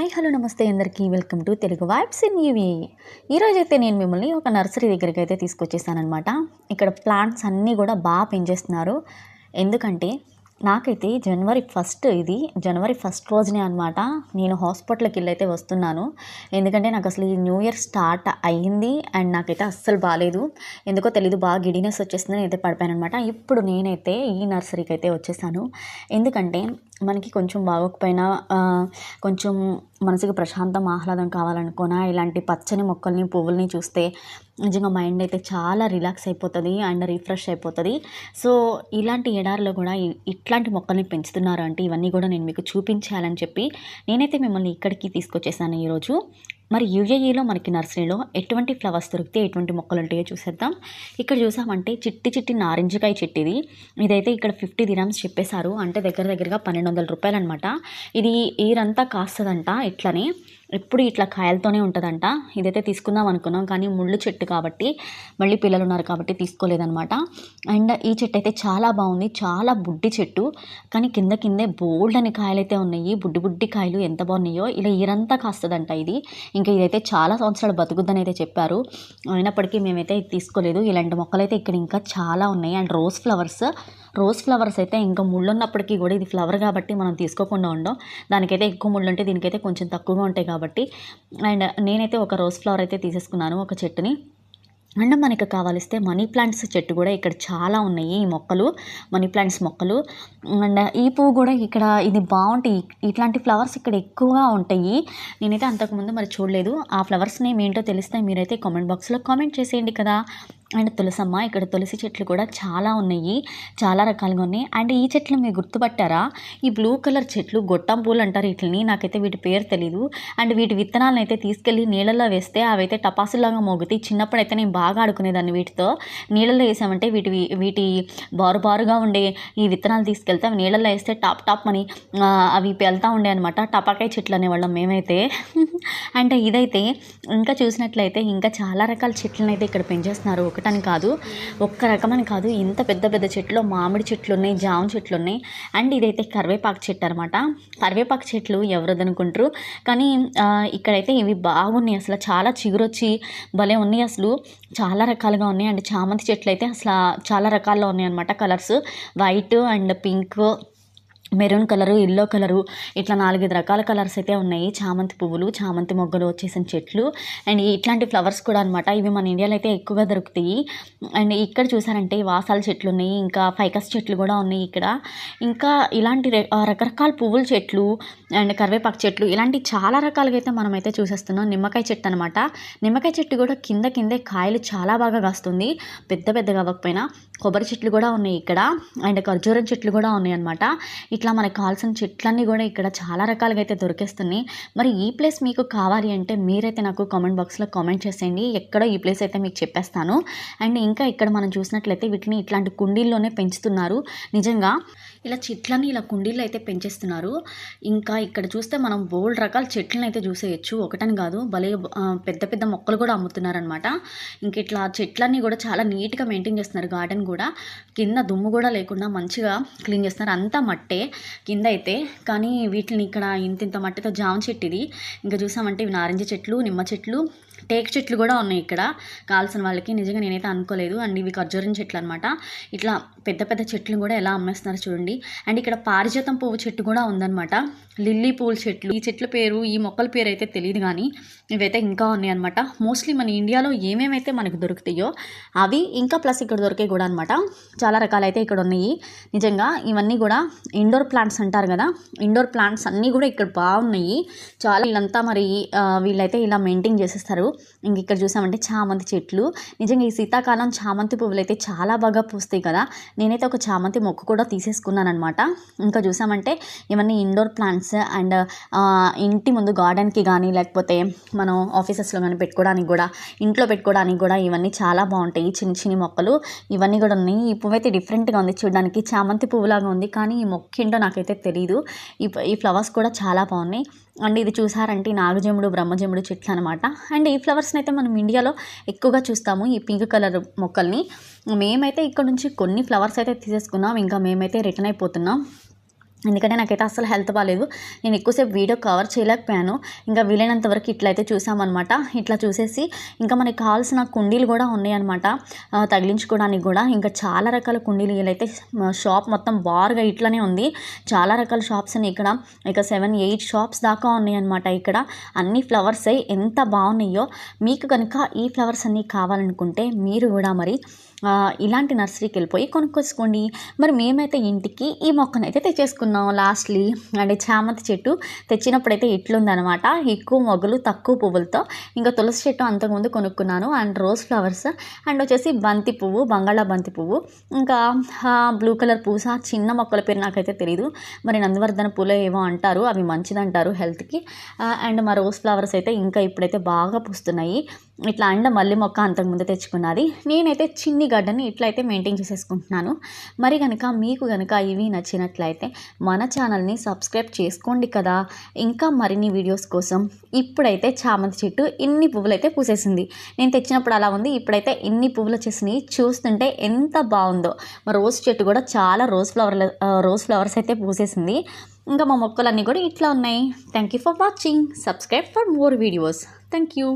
Hi hello నమస్తే అందరికీ. Welcome to Telugu vibes in UV ఈరోజైతే నేను మిమ్మల్ని ఒక నర్సరీ దగ్గరికి అయితే తీసుకొచ్చేసానమాట ఇక్కడ ప్లాంట్స్ అన్నీ కూడా బాగా పెంచేస్తున్నారు. ఎందుకంటే నాకైతే జనవరి ఫస్ట్ ఇది జనవరి ఫస్ట్ రోజునే అనమాట నేను హాస్పిటల్కి వెళ్ళైతే వస్తున్నాను. ఎందుకంటే నాకు అసలు ఈ న్యూ ఇయర్ స్టార్ట్ అయ్యింది అండ్ నాకైతే అస్సలు బాగాలేదు ఎందుకో తెలీదు బాగా గిడినెస్ వచ్చేసింది అయితే పడిపోయాను అనమాట ఇప్పుడు నేనైతే ఈ నర్సరీకి అయితే వచ్చేసాను. ఎందుకంటే మనకి కొంచెం బాగోకపోయినా కొంచెం మనసుకి ప్రశాంతం ఆహ్లాదం కావాలనుకున్నా ఇలాంటి పచ్చని మొక్కల్ని పువ్వుల్ని చూస్తే నిజంగా మైండ్ అయితే చాలా రిలాక్స్ అయిపోతుంది అండ్ రిఫ్రెష్ అయిపోతుంది. సో ఇలాంటి ఎడారిలో కూడా ఇట్లాంటి మొక్కల్ని పెంచుతున్నారు అంటే ఇవన్నీ కూడా నేను మీకు చూపించాలని చెప్పి నేనైతే మిమ్మల్ని ఇక్కడికి తీసుకొచ్చేసాను ఈరోజు. మరి యూఏఈలో మనకి నర్సరీలో ఎటువంటి ఫ్లవర్స్ దొరికితే ఎటువంటి మొక్కలు ఉంటాయో చూసేద్దాం. ఇక్కడ చూసామంటే చిట్టి చిట్టి నారింజకాయ చెట్టు ఇది ఇదైతే ఇక్కడ ఫిఫ్టీ దిరామ్స్ చెప్పేశారు. అంటే దగ్గర దగ్గరగా పన్నెండు వందల రూపాయలు అనమాట ఇది ఈరంతా కాస్తుందంట ఇట్లనే. ఎప్పుడు ఇట్లా కాయలతోనే ఉంటుందంట. ఇదైతే తీసుకుందాం అనుకున్నాం కానీ ముళ్ళు చెట్టు కాబట్టి మళ్ళీ పిల్లలు ఉన్నారు కాబట్టి తీసుకోలేదనమాట అండ్ ఈ చెట్టు అయితే చాలా బాగుంది. చాలా బుడ్డి చెట్టు. కానీ కింద కిందే బోల్డ్ అని కాయలైతే ఉన్నాయి. బుడ్డి బుడ్డి కాయలు ఎంత బాగున్నాయో. ఇలా ఇరంతా కాస్తుందంట ఇది. ఇంకా ఇదైతే చాలా సంవత్సరాలు బతుకుద్దని అయితే చెప్పారు. అయినప్పటికీ మేమైతే ఇది తీసుకోలేదు. ఇలాంటి మొక్కలైతే ఇక్కడ ఇంకా చాలా ఉన్నాయి. And rose flowers rose flowers అయితే ఇంకా ముళ్ళు ఉన్నప్పటికీ కూడా ఇది ఫ్లవర్ కాబట్టి మనం తీసుకోకుండా ఉండం. దానికైతే ఎక్కువ ముళ్ళు ఉంటే దీనికైతే కొంచెం తక్కువగా ఉంటాయి కాబట్టి. అండ్ నేనైతే ఒక రోజ్ ఫ్లవర్ అయితే తీసేసుకున్నాను ఒక చెట్టుని. అండ్ మనకి కావాలిస్తే మనీ ప్లాంట్స్ చెట్టు కూడా ఇక్కడ చాలా ఉన్నాయి ఈ మొక్కలు మనీ ప్లాంట్స్ మొక్కలు. అండ్ ఈ పువ్వు కూడా ఇక్కడ ఇది బాగుంటాయి. ఇట్లాంటి ఫ్లవర్స్ ఇక్కడ ఎక్కువగా ఉంటాయి. నేనైతే అంతకుముందు మరి చూడలేదు. ఆ ఫ్లవర్స్ నేమ్ ఏంటో తెలిస్తే మీరైతే కామెంట్ బాక్స్లో కామెంట్ చేసేయండి కదా. అండ్ తులసమ్మ ఇక్కడ తులసి చెట్లు కూడా చాలా ఉన్నాయి చాలా రకాలుగా ఉన్నాయి. అండ్ ఈ చెట్లు మీరు గుర్తుపట్టారా? ఈ బ్లూ కలర్ చెట్లు గొట్టం పూలు అంటారు వీటిని నాకైతే వీటి పేరు తెలీదు. అండ్ వీటి విత్తనాలను అయితే తీసుకెళ్ళి నీళ్ళలో వేస్తే అవైతే టపాసులాగా మోగుతాయి. చిన్నప్పుడు అయితే నేను బాగా ఆడుకునేదాన్ని వీటితో. నీళ్ళలో వేసామంటే వీటి వీటి బారు బారుగా ఉండే ఈ విత్తనాలు తీసుకెళ్తే అవి నీళ్ళలో వేస్తే టాప్ టాప్ అని అవి వెళ్తూ ఉండే అనమాట టపాకాయ చెట్లు అనేవాళ్ళం మేమైతే. అంటే ఇదైతే ఇంకా చూసినట్లయితే ఇంకా చాలా రకాల చెట్లను అయితే ఇక్కడ పెంచేస్తున్నారు. ఒకటని కాదు ఒక్క రకమని కాదు ఇంత పెద్ద పెద్ద చెట్లు మామిడి చెట్లు ఉన్నాయి జామ చెట్లు ఉన్నాయి అండ్ ఇదైతే కరివేపాకు చెట్టు అనమాట కరివేపాకు చెట్లు ఎవరు అనుకుంటారు కానీ ఇక్కడైతే ఇవి బాగున్నాయి. అసలు చాలా చిగురొచ్చి భలే ఉన్నాయి అసలు. చాలా రకాలుగా ఉన్నాయి. అండ్ చామంతి చెట్లు అయితే అసలు చాలా రకాల్లో ఉన్నాయి అనమాట colours. White and pink maroon colour yellow colour ఇట్లా నాలుగైదు రకాల కలర్స్ అయితే ఉన్నాయి. చామంతి పువ్వులు చామంతి మొగ్గలు వచ్చేసిన చెట్లు. అండ్ ఇట్లాంటి ఫ్లవర్స్ కూడా అనమాట ఇవి మన ఇండియాలో అయితే ఎక్కువగా దొరుకుతాయి. అండ్ ఇక్కడ చూసారంటే వాసాల చెట్లు ఉన్నాయి. ఇంకా ఫైకస్ చెట్లు కూడా ఉన్నాయి ఇక్కడ. ఇంకా ఇలాంటి రకరకాల పువ్వుల చెట్లు అండ్ కరివేపాకు చెట్లు ఇలాంటి చాలా రకాలుగా అయితే మనం అయితే చూసేస్తున్నాం. నిమ్మకాయ చెట్టు అనమాట నిమ్మకాయ చెట్టు కూడా కింద కిందే కాయలు చాలా బాగా కాస్తుంది. పెద్ద పెద్దగా అవ్వకపోయినా కొబ్బరి చెట్లు కూడా ఉన్నాయి ఇక్కడ. అండ్ ఖర్జూరం చెట్లు కూడా ఉన్నాయి అనమాట ఇట్లా మనకు కావాల్సిన చెట్లన్నీ కూడా ఇక్కడ చాలా రకాలుగా అయితే దొరికేస్తున్నాయి. మరి ఈ ప్లేస్ మీకు కావాలి అంటే మీరైతే నాకు కామెంట్ బాక్స్లో కామెంట్ చేసేయండి. ఎక్కడో ఈ ప్లేస్ అయితే మీకు చెప్పేస్తాను. అండ్ ఇంకా ఇక్కడ మనం చూసినట్లయితే వీటిని ఇట్లాంటి కుండీల్లోనే పెంచుతున్నారు. నిజంగా ఇలా చెట్లని ఇలా కుండీలు అయితే పెంచేస్తున్నారు. ఇంకా ఇక్కడ చూస్తే మనం బోల్డ్ రకాల చెట్లను అయితే చూసేయచ్చు. ఒకటని కాదు భలే పెద్ద పెద్ద మొక్కలు కూడా అమ్ముతున్నారనమాట ఇంక ఇట్లా చెట్లన్నీ కూడా చాలా నీట్గా మెయింటైన్ చేస్తున్నారు గార్డెన్ కూడా. కింద దుమ్ము కూడా లేకుండా మంచిగా క్లీన్ చేస్తున్నారు. అంతా మట్టే కింద అయితే. కానీ వీటిని ఇక్కడ ఇంత ఇంత మట్టితో జామ చెట్టు ఇది ఇంకా చూసామంటే ఇవి నారింజ చెట్లు నిమ్మ చెట్లు టేక్ చెట్లు కూడా ఉన్నాయి ఇక్కడ. కావాల్సిన వాళ్ళకి నిజంగా నేనైతే అనుకోలేదు. అండ్ ఇవి ఖర్జూరం చెట్లు అనమాట ఇట్లా పెద్ద పెద్ద చెట్లు కూడా ఎలా అమ్మేస్తున్నారు చూడండి. అండ్ ఇక్కడ పారిజాతం పువ్వు చెట్టు కూడా ఉందన్నమాట. లిల్లీ పూల చెట్లు. ఈ చెట్ల పేరు ఈ మొక్కల పేరు అయితే తెలియదు కానీ ఇవైతే ఇంకా ఉన్నాయి అనమాట మోస్ట్లీ మన ఇండియాలో ఏమేమైతే మనకు దొరుకుతాయో అవి ఇంకా ప్లస్ ఇక్కడ దొరికాయి కూడా అనమాట చాలా రకాలైతే ఇక్కడ ఉన్నాయి. నిజంగా ఇవన్నీ కూడా ఇండోర్ ప్లాంట్స్ అంటారు కదా. ఇండోర్ ప్లాంట్స్ అన్నీ కూడా ఇక్కడ బాగున్నాయి. చాలా వీళ్ళంతా మరి వీళ్ళైతే ఇలా మెయింటైన్ చేసేస్తారు. ఇంక ఇక్కడ చూసామంటే చామంతి చెట్లు. నిజంగా ఈ శీతాకాలం చామంతి పువ్వులు అయితే చాలా బాగా పూస్తాయి కదా. నేనైతే ఒక చామంతి మొక్క కూడా తీసేసుకున్నాను అనమాట ఇంకా చూసామంటే ఇవన్నీ ఇండోర్ ప్లాంట్స్ అండ్ ఇంటి ముందు గార్డెన్కి కానీ లేకపోతే మనం ఆఫీసెస్లో కానీ పెట్టుకోవడానికి కూడా ఇంట్లో పెట్టుకోవడానికి కూడా ఇవన్నీ చాలా బాగుంటాయి. చిన్న చిన్న మొక్కలు ఇవన్నీ కూడా ఉన్నాయి. ఈ పువ్వు అయితే డిఫరెంట్గా ఉంది చూడడానికి. చామంతి పువ్వులాగా ఉంది కానీ ఈ మొక్క ఏంటో నాకైతే తెలియదు ఈ ఈ ఫ్లవర్స్ కూడా చాలా బాగున్నాయి. అండ్ ఇది చూసారంటే నాగజముడు బ్రహ్మజముడు చెట్లు అనమాట అండ్ ఈ ఫ్లవర్స్ని అయితే మనం ఇండియాలో ఎక్కువగా చూస్తాము ఈ పింక్ కలర్ మొక్కల్ని. మేమైతే ఇక్కడ నుంచి కొన్ని ఫ్లవర్స్ అయితే తీసేసుకున్నాం ఇంకా మేమైతే రిటర్న్ అయిపోతున్నాం. ఎందుకంటే నాకైతే అసలు హెల్త్ బాగాలేదు నేను ఎక్కువసేపు వీడియో కవర్ చేయలేకపోయాను. ఇంకా వీలైనంత వరకు ఇట్లయితే చూసామన్నమాట. ఇట్లా చూసేసి ఇంకా మనకి కావాల్సిన కుండీలు కూడా ఉన్నాయన్నమాట. తగిలించుకోవడానికి కూడా. ఇంకా చాలా రకాల కుండీలు వీళ్ళైతే షాప్ మొత్తం బార్గా ఇట్లానే ఉంది. చాలా రకాల షాప్స్ అని ఇక్కడ. ఇక సెవెన్ ఎయిట్ షాప్స్ దాకా ఉన్నాయన్నమాట ఇక్కడ. అన్ని ఫ్లవర్స్ అయి ఎంత బాగున్నాయో. మీకు కనుక ఈ ఫ్లవర్స్ అన్నీ కావాలనుకుంటే మీరు కూడా మరి ఇలాంటి నర్సరీకి వెళ్ళిపోయి కొనుక్కొచ్చుకోండి మరి మేమైతే ఇంటికి ఈ మొక్కనైతే తెచ్చుకున్నాం లాస్ట్లీ. అంటే చామంతి చెట్టు తెచ్చినప్పుడైతే ఇట్లుందనమాట ఎక్కువ మొగ్గలు తక్కువ పువ్వులతో. ఇంకా తులసి చెట్టు అంతకుముందు కొనుక్కున్నాను. And rose flowers. అండ్ వచ్చేసి బంతి పువ్వు బంగాళా బంతి పువ్వు. ఇంకా బ్లూ కలర్ పూస చిన్న మొక్కల పేరు నాకైతే తెలియదు మరి నందివర్ధన పూలు ఏవో అంటారు. అవి మంచిదంటారు హెల్త్కి. అండ్ మా రోజ్ ఫ్లవర్స్ అయితే ఇంకా ఇప్పుడైతే బాగా పూస్తున్నాయి. ఇట్లా అండ్ మల్లె మొక్క అంతకుముందు తెచ్చుకున్నది. నేనైతే చిన్ని గడ్డని ఇట్లా అయితే మెయింటైన్ చేసేసుకుంటున్నాను. మరి కనుక మీకు కనుక ఇవి నచ్చినట్లయితే మన ఛానల్ని సబ్స్క్రైబ్ చేసుకోండి కదా. ఇంకా మరిన్ని వీడియోస్ కోసం ఇప్పుడైతే చామంతి చెట్టు ఇన్ని పువ్వులు అయితే పూసేసింది. నేను తెచ్చినప్పుడు అలా ఉంది ఇప్పుడైతే ఇన్ని పువ్వులు వచ్చేసినాయి. చూస్తుంటే ఎంత బాగుందో. మా రోజ్ చెట్టు కూడా చాలా రోజ్ ఫ్లవర్ల రోజ్ ఫ్లవర్స్ అయితే పూసేసింది. ఇంకా మా మొక్కలన్నీ కూడా ఇట్లా ఉన్నాయి. Thank you for watching subscribe for more videos thank you